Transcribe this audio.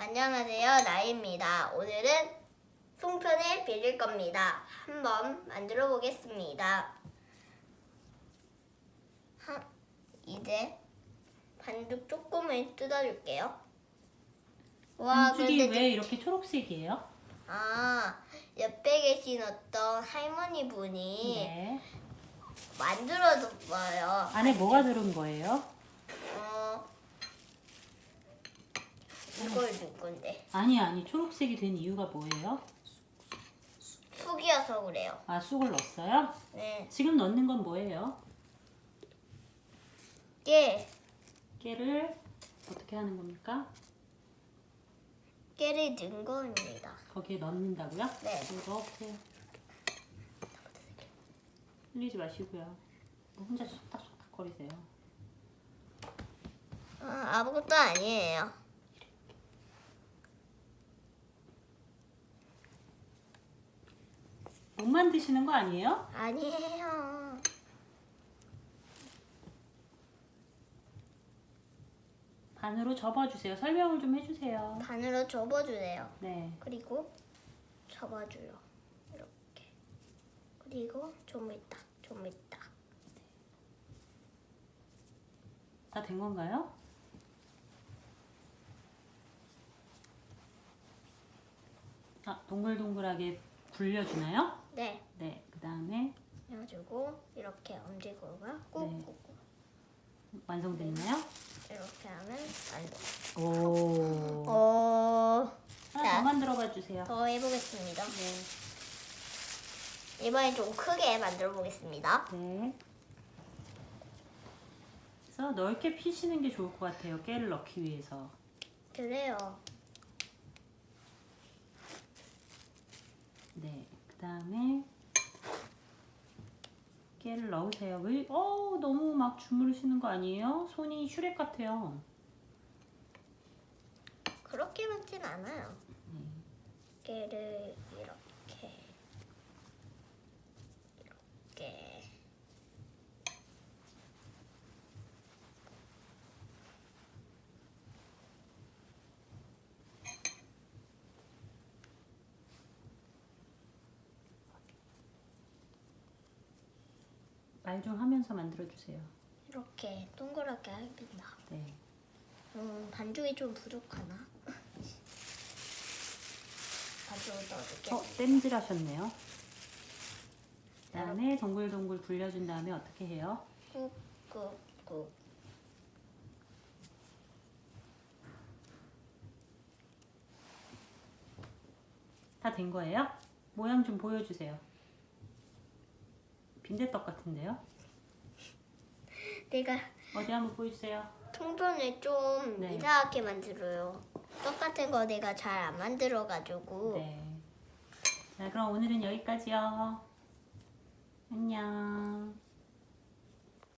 안녕하세요, 나입니다. 오늘은 송편을 빌릴 겁니다. 한번 만들어 보겠습니다. 하, 이제 반죽 조금을 뜯어줄게요. 와, 반죽이 근데 왜 이렇게 초록색이에요? 아 옆에 계신 어떤 할머니 분이 네. 만들어줬어요. 안에 뭐가 들은 거예요? 이걸 넣을 건데 아니 아니 초록색이 된 이유가 뭐예요? 쑥이어서 그래요. 아 쑥을 넣었어요? 네, 지금 넣는 건 뭐예요? 깨 깨를 어떻게 하는 겁니까? 깨를 넣은 겁니다. 거기에 넣는다고요? 네. 넣어보세요. 흘리지 마시고요. 뭐 혼자 속닥속닥 거리세요. 아, 아무것도 아니에요. 못 만드시는 거 아니에요? 아니에요. 반으로 접어주세요. 설명을 좀 해주세요. 반으로 접어주세요. 네. 그리고 접어줘요. 이렇게. 그리고 좀 있다, 좀 있다. 다 된 건가요? 아, 동글동글하게 굴려주나요? 네, 네. 그 다음에 해가지고 이렇게 엄지구가 꾹꾹 완성됐나요? 이렇게 하면 완성. 오. 어, 하나 자. 더 만들어봐 주세요. 더 해보겠습니다. 네. 이번엔 좀 크게 만들어 보겠습니다. 네. 그래서 넓게 피시는 게 좋을 것 같아요. 깨를 넣기 위해서. 그래요. 네. 그 다음에 깨를 넣으세요. 왜? 어 너무 막 주무르시는 거 아니에요? 손이 슈렉 같아요. 그렇게 많진 않아요. 네. 깨를 이렇게 이렇게 말 좀 하면서 만들어 주세요. 이렇게 동그랗게 합니다. 네. 음, 반죽이 좀 부족하나? 반죽을 넣어줄게. 어 땜질 하셨네요. 그다음에 동글동글 굴려준 다음에 어떻게 해요? 꾹꾹꾹. 다 된 거예요? 모양 좀 보여주세요. 빈대떡 같은데요? 내가 어디 한번 보여주세요. 통편을 좀 네. 이상하게 만들어요. 똑같은 거 내가 잘 안 만들어가지고. 네. 자, 그럼 오늘은 여기까지요. 안녕.